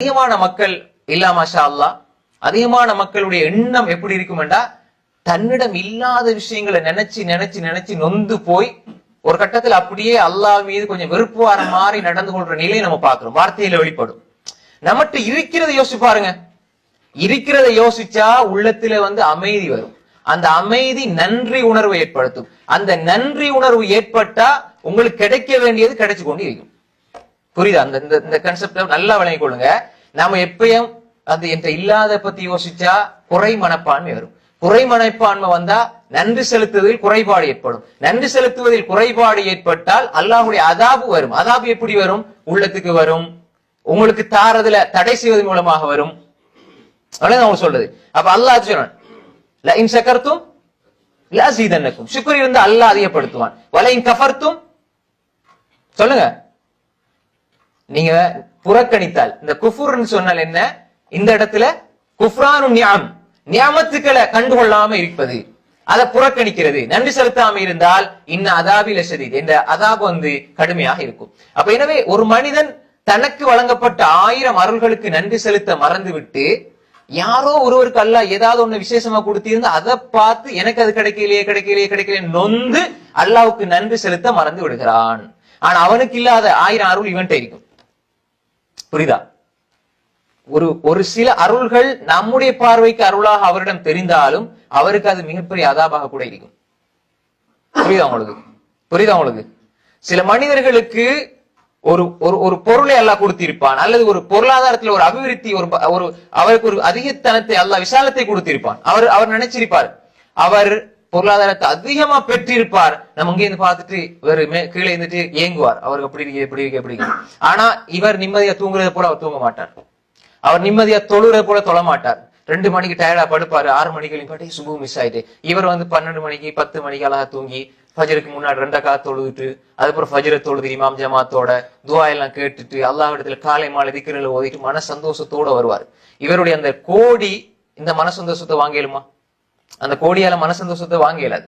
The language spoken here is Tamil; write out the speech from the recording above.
அதிகமான மக்கள் இல்லா மாஷா அல்லாஹ் அதிகமான மக்களுடைய எண்ணம் எப்படி இருக்குமெண்டா தன்னிடம் இல்லாத விஷயங்களை நினைச்சு நினைச்சு நினைச்சு நொந்து போய் ஒரு கட்டத்துல அப்படியே அல்லாஹ் மீது கொஞ்சம் வெறுப்பு வர மாதிரி நடந்து கொள்ற நிலையை நம்ம பார்க்கிறோம். வார்த்தையில வெளிப்படும். நம்மகிட்ட இருக்கிறத யோசிச்சு பாருங்க. இருக்கிறத யோசிச்சா உள்ளத்துல வந்து அமைதி வரும். அந்த அமைதி நன்றி உணர்வை ஏற்படுத்தும். அந்த நன்றி உணர்வு ஏற்பட்டா உங்களுக்கு கிடைக்க வேண்டியது கிடைச்சு கொண்டு இருக்கும். புரியுதா? அந்த இந்த- இந்த நல்லா விளங்கிக் கொள்ளுங்க நாம எப்பயும் அது என்ற இல்லாத பத்தி யோசிச்சா குறை மனப்பான்மை வரும். குறை மனப்பான்மை வந்தா நன்றி செலுத்துவதில் குறைபாடு ஏற்படும். நன்றி செலுத்துவதில் குறைபாடு ஏற்பட்டால் அல்லாஹுடைய அதாபு வரும். அதாபு எப்படி வரும்? உள்ளத்துக்கு வரும். உங்களுக்கு தாரதுல தடை செய்வதன் மூலமாக வரும். அவங்க சொல்றது. அப்ப அல்லாஹ் சொல்றான்? சக்கர்த்தும் லா சீதன்னக்கும் சுக்ர் அல்லாஹ் அதிகப்படுத்துவான். வலையின் கஃபர்த்தும் சொல்லுங்க. நீங்க புறக்கணித்தால். இந்த குஃபுர்னு சொன்னால் என்ன? இந்த இடத்துல குஃப்ரானு நியாம். நியாமத்துக்களை கண்டுகொள்ளாம இருப்பது. அதை புறக்கணிக்கிறது. நன்றி செலுத்தாம இருந்தால் இன்ன அதாபி ஷதீத் என்ற அதாபு வந்து கடுமையாக இருக்கும். அப்ப எனவே ஒரு மனிதன் தனக்கு வழங்கப்பட்ட ஆயிரம் அருள்களுக்கு நன்றி செலுத்த மறந்துவிட்டு யாரோ ஒருவருக்கு அல்லாஹ் ஏதாவது ஒண்ணு விசேஷமா கொடுத்திருந்தா அதை பார்த்து எனக்கு அது கிடைக்கலையே கிடைக்கலையே கிடைக்கலையே நொந்து அல்லாவுக்கு நன்றி செலுத்த மறந்து விடுகிறான். ஆனா அவனுக்கு இல்லாத ஆயிரம் அருள் இவன்ட்ட இருக்கும். புரியுதா? ஒரு ஒரு சில அருள்கள் நம்முடைய பார்வைக்கு அருளாக அவரிடம் தெரிந்தாலும் அவருக்கு அது மிகப்பெரிய அதாபாக கூட இருக்கும். புரியுதா உங்களுக்கு? புரியுதா உங்களுக்கு? சில மனிதர்களுக்கு ஒரு ஒரு ஒரு பொருளை எல்லாம் கொடுத்திருப்பான். அல்லது ஒரு பொருளாதாரத்துல ஒரு அபிவிருத்தி ஒரு ஒரு அவருக்கு ஒரு அதிகத்தனத்தை அல்ல விசாலத்தை கொடுத்திருப்பான். அவர் அவர் நினைச்சிருப்பார். அவர் பொருளாதாரத்தை அதிகமா பெற்றிருப்பார். நம்ம இங்க இருந்து பார்த்துட்டு இவர் கீழே இருந்துட்டு ஏங்குவார். அவருக்கு அப்படி இருக்கு இப்படி எப்படி ஆனா இவர் நிம்மதியா தூங்குறது போல அவர் தூங்க மாட்டார். அவர் நிம்மதியா தொழுறது போல தொழ மாட்டார். ரெண்டு மணிக்கு டயர்டா படுப்பாரு. ஆறு மணிக்கு பாட்டி சுபு மிஸ் ஆயிட்டு. இவர் வந்து பன்னெண்டு மணிக்கு பத்து மணிக்கு அழகா தூங்கி ஃபஜருக்கு முன்னாடி ரெண்டக்கா கா தொழுதுட்டு அதுக்கப்புறம் ஃபஜரை தொழுது இமாம் ஜமாத்தோட துவா எல்லாம் கேட்டுட்டு அல்லாஹ் இடத்துல காலை மாலை திக்கிறல ஓதிட்டு மன சந்தோஷத்தோட வருவார். இவருடைய அந்த கோடி இந்த மன சந்தோஷத்தை வாங்கிடுமா அந்த கோடியால மன சந்தோஷத்தை வாங்க இயலாது